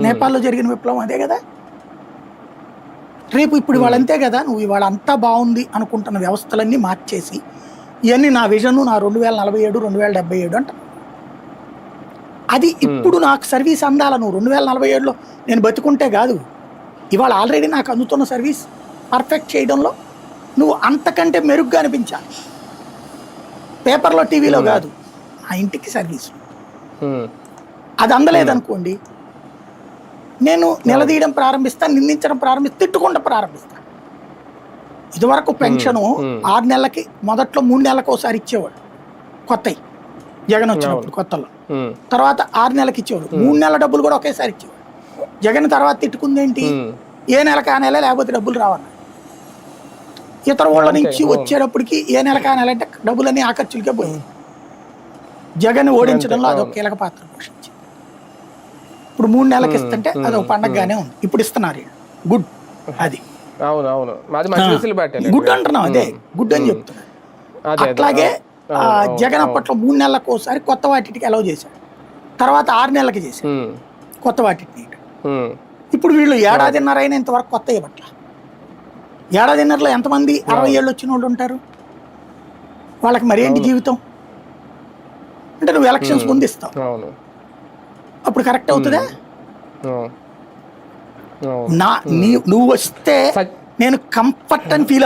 నేపాల్లో జరిగిన విప్లవం అదే కదా? రేపు ఇప్పుడు ఇవాళ అంతే కదా? నువ్వు ఇవాళ అంతా బాగుంది అనుకుంటున్న వ్యవస్థలన్నీ మార్చేసి ఇవన్నీ నా విజన్ నా రెండు వేల నలభై ఏడు రెండు వేల డెబ్బై ఏడు అంట అది ఇప్పుడు నాకు సర్వీస్ అందాల నువ్వు రెండు వేల నలభై ఏడులో. నేను బతుకుంటే కాదు. ఇవాళ ఆల్రెడీ నాకు అందుతున్న సర్వీస్ పర్ఫెక్ట్ చేయడంలో నువ్వు అంతకంటే మెరుగ్గా అనిపించాలి. పేపర్లో టీవీలో కాదు. ఆ ఇంటికి సర్వీస్. అది అందలేదనుకోండి నేను నిలదీయడం ప్రారంభిస్తా నిందించడం ప్రారంభిస్తా తిట్టుకుంటూ ప్రారంభిస్తా. ఇదివరకు పెన్షను ఆరు నెలలకి మొదట్లో మూడు నెలలకు ఒకసారి ఇచ్చేవాడు. కొత్తవి జగన్ వచ్చినప్పుడు కొత్తలో. తర్వాత ఆరు నెలలకు ఇచ్చేవాడు. మూడు నెలల డబ్బులు కూడా ఒకేసారి ఇచ్చేవాడు. జగన్ తర్వాత తిట్టుకుంది ఏంటి? ఉమ్, ఏ నెలకు ఆ నెల లేకపోతే డబ్బులు రావన్న. ఇతర ఊళ్ళ నుంచి వచ్చేటప్పటికి ఏ నెలకు ఆ నెల అంటే డబ్బులన్నీ ఆ ఖర్చులకే పోయాయి జగన్ ఓడించడంలో అదొక కీలక పాత్ర పోషించింది. ఇప్పుడు మూడు నెలలకు ఇస్తుంటే అదొక పండగగానే ఉంది. ఇప్పుడు ఇస్తున్నారు. గుడ్ అది. గుడ్ అంటున్నాం అదే. గుడ్ అని చెప్తున్నా అదే అదే. అట్లాగే జగన్ అప్పట్లో మూడు నెలలకు ఒకసారి కొత్త వాటికి అలౌ చేశాడు. తర్వాత ఆరు నెలలకి చేశాడు. ఉమ్, కొత్త వాటిని ఇప్పుడు వీళ్ళు ఏడాదిన్నర అయిన ఇంతవరకు కొత్త ఇవ్వట్ల. ఏడాదిన్నరలో ఎంతమంది అరవై ఏళ్ళు వచ్చిన వాళ్ళు ఉంటారు? వాళ్ళకి మరేంటి జీవితం? అంటే నువ్వు ఎలక్షన్స్ ముందు ఇస్తావు. అప్పుడు కరెక్ట్ అవుతుందా? నా నీ నువ్వు వస్తే సత్- నేను కంఫర్ట్ అని ఫీల్